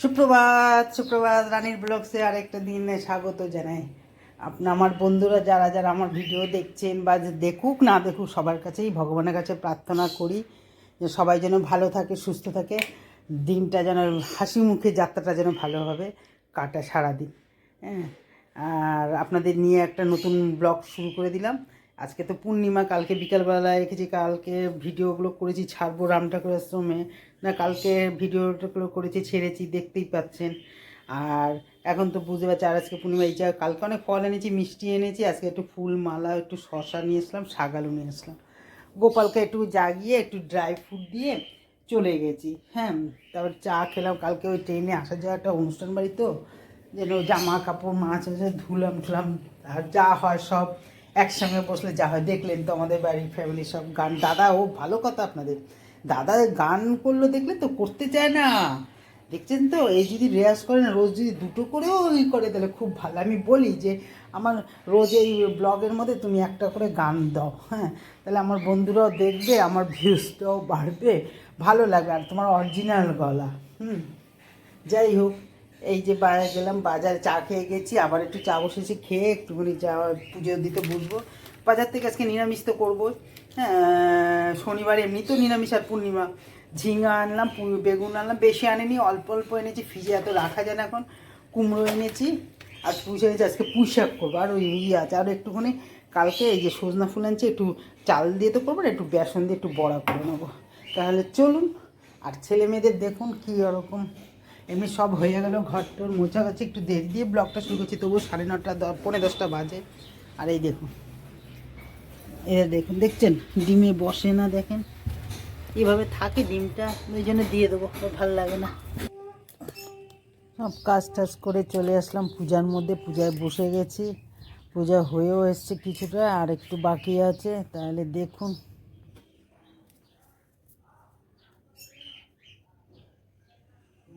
সুপ্রভাত সুপ্রভাত, রানীর ব্লগসে আরেকটা দিনে স্বাগত জানাই। আপনি আমার বন্ধুরা যারা যারা আমার ভিডিও দেখছেন বা দেখুক, না দেখুক, সবার কাছেই ভগবানের কাছে প্রার্থনা করি যে সবাই যেন ভালো থাকে, সুস্থ থাকে। দিনটা যেন, হাসি মুখে যাত্রাটা যেন ভালোভাবে কাটা সারাদিন। হ্যাঁ আর আপনাদের নিয়ে একটা নতুন ব্লগ শুরু করে দিলাম। আজকে তো পূর্ণিমা, কালকে বিকালবেলায় রেখেছি কালকে ভিডিওগুলো করেছি, ছাড়বো রাম ঠাকুর আশ্রমে না, কালকে ভিডিওগুলো করেছি, ছেড়েছি, দেখতেই পাচ্ছেন। আর এখন তো বুঝতে পারছি, আর আজকে পূর্ণিমা, এই যা কালকে অনেক ফল এনেছি, মিষ্টি এনেছি, আজকে একটু ফুল মালা, একটু শশা নিয়ে এসলাম শাগালু নিয়ে এসলাম। গোপালকে একটু জাগিয়ে, একটু ড্রাই ফ্রুট দিয়ে চলে গেছি। হ্যাঁ তারপর চা খেলাম, কালকে ওই ট্রেনে আসা যাওয়া একটা অনুষ্ঠান বাড়ি তো, যেন জামা কাপড়, মাছ ধুলাম টুলাম আর যা হয় সব। একসঙ্গে বসলে যা হয়, দেখলেন তো আমাদের বাড়ির ফ্যামিলি সব গান। দাদা, ও ভালো কথা আপনাদের। দাদা গান করল দেখলে তো করতে চায় না। দেখছেন তো, এই যদি রেয়াজ করে না, রোজ যদি দুটো করেও ই করে, তাহলে খুব ভালো। আমি বলি যে, আমার রোজ এই ব্লগের মধ্যে তুমি একটা করে গান দাও হ্যাঁ? তাহলে আমার বন্ধুরাও দেখবে, আমার ভিউজটাও বাড়বে, ভালো লাগবে। আর তোমার অরিজিনাল গলা, হুম? যাই হোক। এই যে বাইরে গেলাম, বাজারে চা খেয়ে গেছি, আবার একটু চা বসেছি, খেয়ে একটুখানি চা পুজো দিতে বসবো। বাজার থেকে আজকে নিরামিষ তো করব। হ্যাঁ শনিবার এমনি তো নিরামিষ আর পূর্ণিমা। ঝিঙা আনলাম বেগুন আনলাম, বেশি আনিনি, অল্প অল্প এনেছি, ফ্রিজে এত রাখা যায় না এখন। কুমড়ো এনেছি, আর পুষে এনেছি, আজকে পুঁই শাক করব, আর ওই ইয়ে আছে, আর একটুখানি। কালকে এই যে সজনা ফুল আনছি, একটু চাল দিয়ে তো করব একটু বেসন দিয়ে একটু বড়া করে নেব। তাহলে চলুন, আর ছেলে মেয়েদের দেখুন কী ওরকম। এমনি সব হয়ে গেল, ঘর টর মোছা গেছে, একটু দেরি দিয়ে ব্লগটা শুরু করছি তবু সাড়ে নটা দ পনেরো দশটা বাজে। আর এই দেখুন এরা দেখুন, দেখছেন? ডিমে বসে না দেখেন? এভাবে থাকে ডিমটা, ওই জন্য দিয়ে দেবো ভালো লাগে না। সব কাজ টাজ করে চলে আসলাম পূজার মধ্যে, পূজায় বসে গেছি। পূজা হয়েও এসছে কিছুটা, আর একটু বাকি আছে, তাহলে দেখুন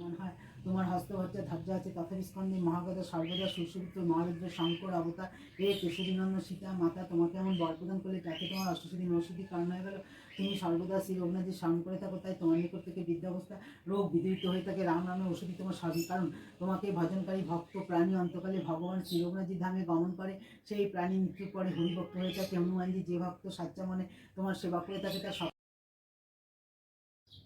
মনে হয় তোমার হস্তবাচ্চা ধার্য আছে তথাপি স্কন্ধে মহাগত সর্বদা সুশ্রুত মহারুদ্র, শঙ্কর, অবতার হে কেশরীনন্দ, সীতা, মাতা, তোমাকে এমন বর প্রদান করলে তাকে তোমার অষ্টসিদ্ধি নৌষধি কারণ হয়ে গেল। তুমি সর্বদা শ্রী রঘুনাথজি স্মরণ করে থাকো, তাই তোমার নিকট থেকে বিদ্যাবস্থা, রোগ বিদরিত হয়ে থাকে। রাম নামে ওষুধি তোমার সবই কারণ তোমাকে ভজনকারী ভক্ত, প্রাণী অন্তকালে ভগবান শ্রী রঘুনাথজি ধামে গমন করে। সেই প্রাণী মৃত্যুর পরে হরিভক্ত হয়ে থাকে। হনুমানজি যে ভক্ত সাচ্চা মনে তোমার সেবা করে থাকে, তার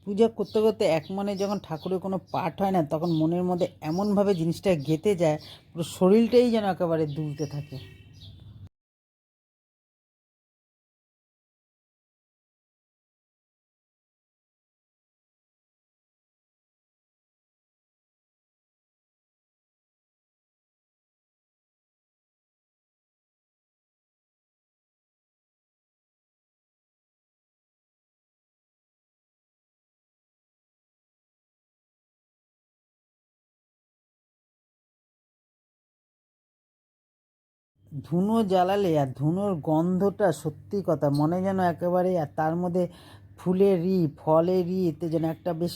পূজা করতে করতে এক মনে যখন ঠাকুরের কোনো পাঠ হয় না, তখন মনের মধ্যে এমনভাবে জিনিসটা গেঁথে যায়, পুরো শরীরটাই যেন একেবারে দুলতে থাকে। ধুনো জ্বালালে আর ধুনোর গন্ধটা সত্যি কথা, মনে যেন একেবারে আর তার মধ্যে ফুলেরই, ফলেরই, এতে যেন একটা বেশ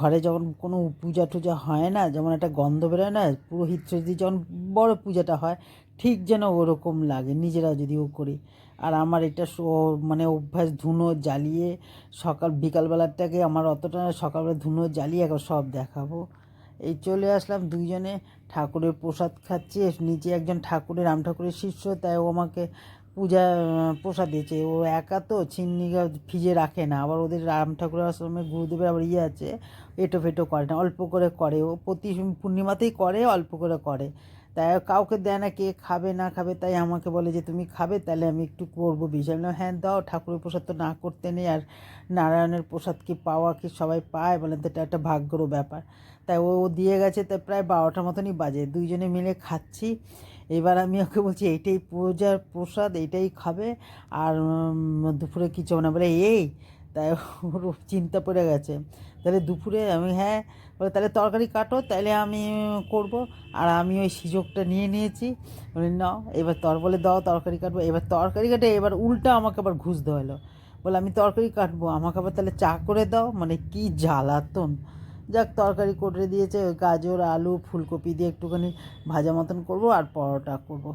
ঘরে যখন কোনো পূজা টুজা হয় না, যেমন একটা গন্ধ বেরোয় না পুরোহিত যদি যখন বড় পূজাটা হয়, ঠিক যেন ওরকম লাগে নিজেরা যদিও করি। আর আমার এটা মানে অভ্যাস ধুনো জ্বালিয়ে সকাল বিকালবেলাটাকে আমার অতটা সকালবেলা ধুনো জ্বালিয়ে একবার সব দেখাবো। এই চলে আসলাম, দুইজনে ঠাকুরের প্রসাদ খাচ্ছি। নিচে একজন ঠাকুরের রাম ঠাকুরের শিষ্য, তাই ও আমাকে পূজা, প্রসাদ দিয়েছে। ও একা তো চিন্নি ফ্রিজে রাখে না। আবার ওদের রাম ঠাকুরের আশ্রমে গুরুদেবের আবার ইয়ে আছে, এটো ফেটো করে না, অল্প করে করে। ও প্রতি পূর্ণিমাতেই করে, অল্প করে করে। তাই কাউকে দেয় না কে খাবে, না খাবে, তাই আমাকে বলে যে, তুমি খাবে, তাহলে আমি একটু করব বিষয় হ্যাঁ দাও, ঠাকুরের প্রসাদ তো না করতে নেই, আর নারায়ণের প্রসাদ কি পাওয়া, কি সবাই পায়? বলেন তো এটা একটা ভাগ্যর ব্যাপার। তাই ও দিয়ে গেছে তাই প্রায় বারোটার মতনই বাজে। দুইজনে মিলে খাচ্ছি। এবার আমি ওকে বলছি, এইটাই পূজার প্রসাদ, এইটাই খাবে। আর দুপুরে কিছু না বলে, এই, তাই ওর চিন্তা পড়ে গেছে। তাহলে দুপুরে আমি হ্যাঁ। বলে, তাহলে তরকারি কাটো, তাহলে আমি করব। আর আমি ওই সুযোগটা নিয়ে নিয়েছি। বলে, নাও, এবার তর বলে, দাও, তরকারি কাটবো। এবার তরকারি কাটে এবার উল্টা আমাকে আবার ঘুষ দেওয়া হলো। বলে, আমি তরকারি কাটবো, আমাকে আবার তাহলে চা করে দাও। মানে কি জ্বালাতন। যাক, তরকারি করে দিয়েছে, ওই গাজর, আলু, ফুলকপি দিয়ে একটুখানি ভাজা মতন করব আর পরোটা করব।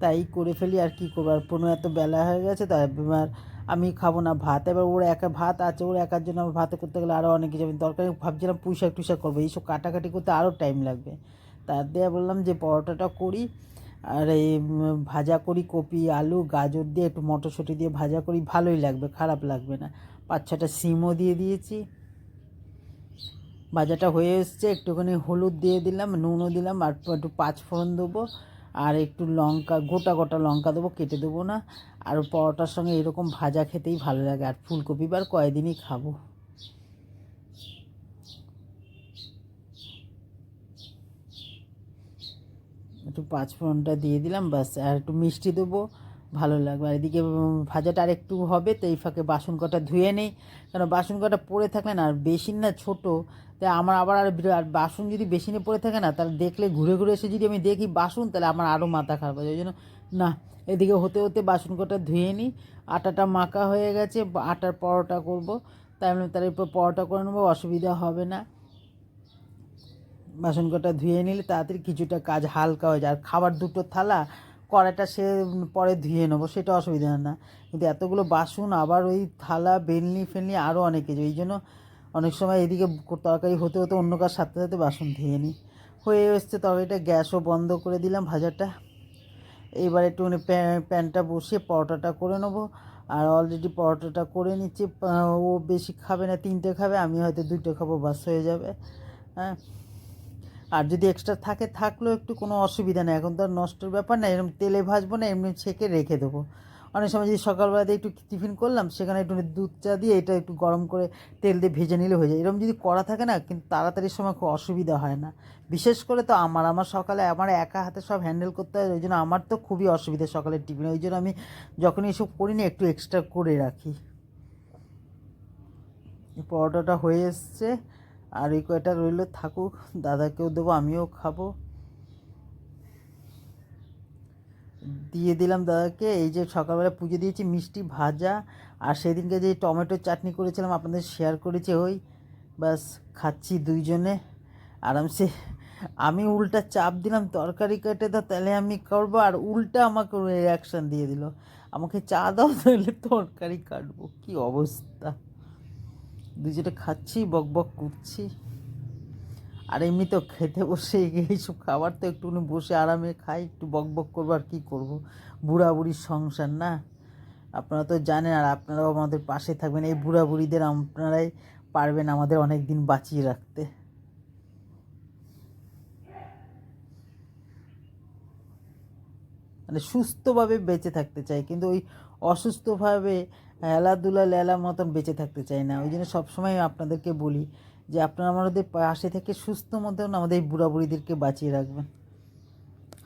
তাই করে ফেলি, আর কি করব? আর পনেরো এত বেলা হয়ে গেছে, তাই এবার আমি খাব না ভাত। এবার ওর একা ভাত আছে, ওর একার জন্য আমার ভাত করতে গেলে আরও অনেক কিছু আমি দরকারি। ভাবছিলাম পুঁই শাক করব, এইসব কাটাকাটি করতে আরও টাইম লাগবে। তার দিয়ে বললাম যে পরোটাটা করি, আর এই ভাজা করি কপি, আলু, গাজর দিয়ে একটু মটরশুঁটি দিয়ে ভাজা করি, ভালোই লাগবে, খারাপ লাগবে না। পাঁচ ছটা সিমও দিয়ে দিয়েছি। ভাজাটা হয়ে এসছে, একটুখানি হলুদ দিয়ে দিলাম, নুনও দিলাম, আর একটু পাঁচ ফোড়ন দেবো, আর একটু লঙ্কা, গোটা গোটা লঙ্কা দেবো, কেটে দেবো না, আর পরোটার সঙ্গে এরকম ভাজা খেতেই ভালো লাগে, আর ফুলকপি বার কয়দিনই খাব। একটু পাঁচ ফোড়নটা দিয়ে দিলাম, ব্যাস, আর একটু মিষ্টি দেবো ভালো লাগবে। আর এদিকে ভাজাটা আর একটু হবে, তো এই ফাঁকে বাসন কটা ধুয়ে নেই। কারণ বাসন কটা পড়ে থাকলে না, আর বেসিন না, ছোটো। তাই আমার আবার আর আর বাসন যদি বেসিনে পড়ে থাকে না, তাহলে দেখলে ঘুরে ঘুরে এসে যদি আমি দেখি বাসন, তাহলে আমার আরও মাথা খারাপ হয় ওই জন্য, না, এদিকে হতে হতে বাসন কটা ধুয়ে নিই। আটাটা মাখা হয়ে গেছে আটার পরোটা করব। তাই আমি তার উপর পরোটা করে নেব, অসুবিধা হবে না। বাসন কটা ধুয়ে নিলে তাড়াতাড়ি কিছুটা কাজ হালকা হয়ে যায়। আর খাবার দুটো থালা কড়াইটা সে পরে ধুয়ে নেব, সেটা অসুবিধা হয় না। কিন্তু এতগুলো বাসন, আবার ওই থালা, বেলনি, ফেলনি আরও অনেক কিছু। এই জন্য অনেক সময় এদিকে তরকারি হতে হতে অন্য কাজ সাথে সাথে বাসন ধুয়ে নিই। হয়ে এসছে তরকারিটা, গ্যাসও বন্ধ করে দিলাম ভাজাটা। এইবার একটুখানি প্যা- প্যানটা বসিয়ে পরোটাটা করে নেব। আর অলরেডি পরোটাটা করে নিচ্ছি ও বেশি খাবে না, তিনটে খাবে, আমি হয়তো দুটো খাব, বাস হয়ে যাবে। হ্যাঁ আর যদি এক্সট্রা থাকে, থাকলেও একটু কোনো অসুবিধা নেই। এখন তো আর নষ্টের ব্যাপার না এরকম তেলে ভাজবো না, এমনি ছেঁকে রেখে দেবো। অনেক সময় যদি সকালবেলাতে একটু টিফিন করলাম, সেখানে একটু দুধ চা দিয়ে এটা একটু গরম করে তেল দিয়ে ভেজে নিলে হয়ে যায়। এরকম যদি করা থাকে না, কিন্তু তাড়াতাড়ির সময় খুব অসুবিধা হয় না। বিশেষ করে তো আমার আমার সকালে আমার একা হাতে সব হ্যান্ডেল করতে হয়, ওই জন্য আমার তো খুবই অসুবিধা সকালের টিফিনে। ওই জন্য আমি যখন এসব করি না, একটু এক্সট্রা করে রাখি। পরোটাটা হয়ে এসছে। আর এই কয়টা রইল থাকুক, দাদাকেও দেবো, আমিও খাব। দিয়ে দিলাম দাদাকে, এই যে সকালবেলা পুজো দিয়েছি, মিষ্টি ভাজা, আর সেদিনকে যে টমেটো চাটনি করেছিলাম, আপনাদের শেয়ার করেছি ওই বাস খাচ্ছি দুইজনে। আরামসে, আমি উল্টা চাপ দিলাম, তরকারি কেটে দাও, তাহলে আমি করব, আর উল্টা আমাকে রিয়াকশান দিয়ে দিল। আমাকে চা দাও, তাহলে তরকারি কাটবো, কি অবস্থা? দুজনে খাচ্ছি, বক বক করছি। আর এমনি তো খেতে বসে এইসব খাবার তো একটুখানি বসে আরামে খাই, একটু বক বক করব আর কী করব? বুড়া বুড়ির সংসার না? আপনারা তো জানেন আর আপনারাও আমাদের পাশে থাকবেন। এই বুড়া বুড়িদের আপনারাই পারবেন আমাদের অনেক দিন বাঁচিয়ে রাখতে। মানে সুস্থভাবে বেঁচে থাকতে চাই কিন্তু ওই অসুস্থভাবে হেলাধুলা লেলা মতন বেঁচে থাকতে চাই না। ওই জন্য সবসময় আপনাদেরকে বলি যে আপনারা আমাদের পাশে থেকে সুস্থ মতন আমাদের বুড়া বুড়িদেরকে বাঁচিয়ে রাখবেন।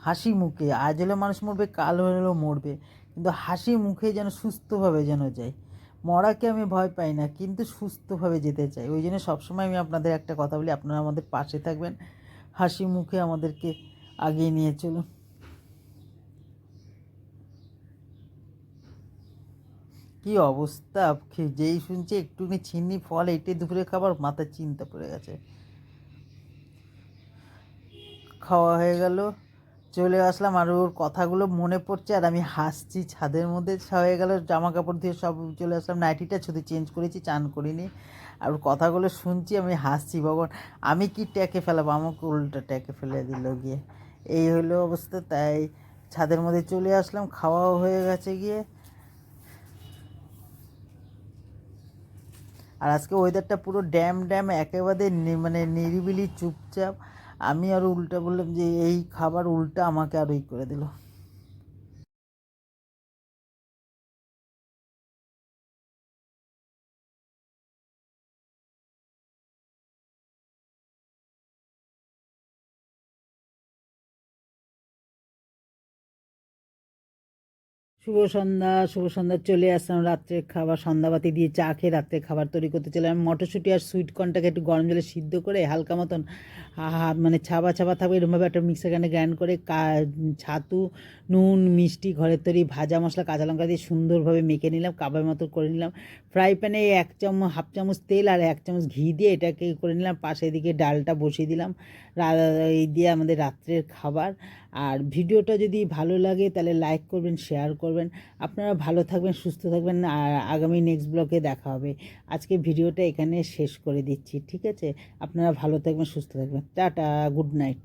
হাসি মুখে, আজ হলে মানুষ মরবে, কাল হলেও মরবে, কিন্তু হাসি মুখে যেন সুস্থভাবে যেন যায়। মরাকে আমি ভয় পাই না, কিন্তু সুস্থভাবে যেতে চাই। ওই জন্য সবসময় আমি আপনাদের একটা কথা বলি, আপনারা আমাদের পাশে থাকবেন, হাসি মুখে আমাদেরকে আগিয়ে নিয়ে চলুন। কি অবস্থা? যেই শুনছি একটুখানি চিনি, ফল এটাই দুপুরে খাবার মাথায় চিন্তা পড়ে গেছে। খাওয়া হয়ে গেল। চলে আসলাম আর ওর কথাগুলো মনে পড়ছে আর আমি হাসছি। ছাদের মধ্যে হয়ে গেল জামা কাপড় দিয়ে সব চলে আসলাম। নাইটিটা শুধু চেঞ্জ করেছি, চান করিনি। আর কথাগুলো শুনছি, আমি হাসছি, ভগবান। আমি কি ট্যাকে ফেলাবো? আমাকে উল্টা ট্যাকে ফেলে দিল গিয়ে। এই হলো অবস্থা, তাই ছাদের মধ্যে চলে আসলাম। খাওয়াও হয়ে গেছে গিয়ে। আর আজকে ওয়েদারটা পুরো ড্যাম ড্যাম, একেবারে মানে নিরিবিলি, চুপচাপ। আমি আর উল্টা বললাম যে, এই খাবার উল্টা আমাকে আর ওই করে দিল। শুভ সন্ধ্যা শুভ সন্ধ্যা, চলে আসলাম রাত্রের খাবার, সন্ধ্যাবাতি দিয়ে চা খেয়ে রাত্রে খাবার তৈরি করতে চলে আমি মটরশুঁটি আর সুইট কর্নটাকে একটু গরম জলে সিদ্ধ করে হালকা মতন মানে ছাবা ছাবা থাকবে এরকমভাবে একটা মিক্সার গ্রাইন্ডে গ্রাইন্ড করে ছাতু, নুন, মিষ্টি, ঘরের তৈরি ভাজা মশলা, কাঁচা লঙ্কা দিয়ে সুন্দরভাবে মেখে নিলাম কাবার মতো করে নিলাম। ফ্রাই প্যানে এক চামচ, হাফ চামচ তেল আর এক চামচ ঘি দিয়ে এটাকে করে নিলাম। পাশে দিকে ডালটা বসিয়ে দিলাম। এই দিয়ে আমাদের রাত্রের খাবার। আর ভিডিওটা যদি ভালো লাগে তাহলে লাইক করবেন শেয়ার করবেন। আপনারা ভালো থাকবেন, সুস্থ থাকবেন। আর আগামী নেক্সট ব্লগে দেখা হবে। আজকে ভিডিওটা এখানে শেষ করে দিচ্ছি, ঠিক আছে? আপনারা ভালো থাকবেন, সুস্থ থাকবেন। Tata good night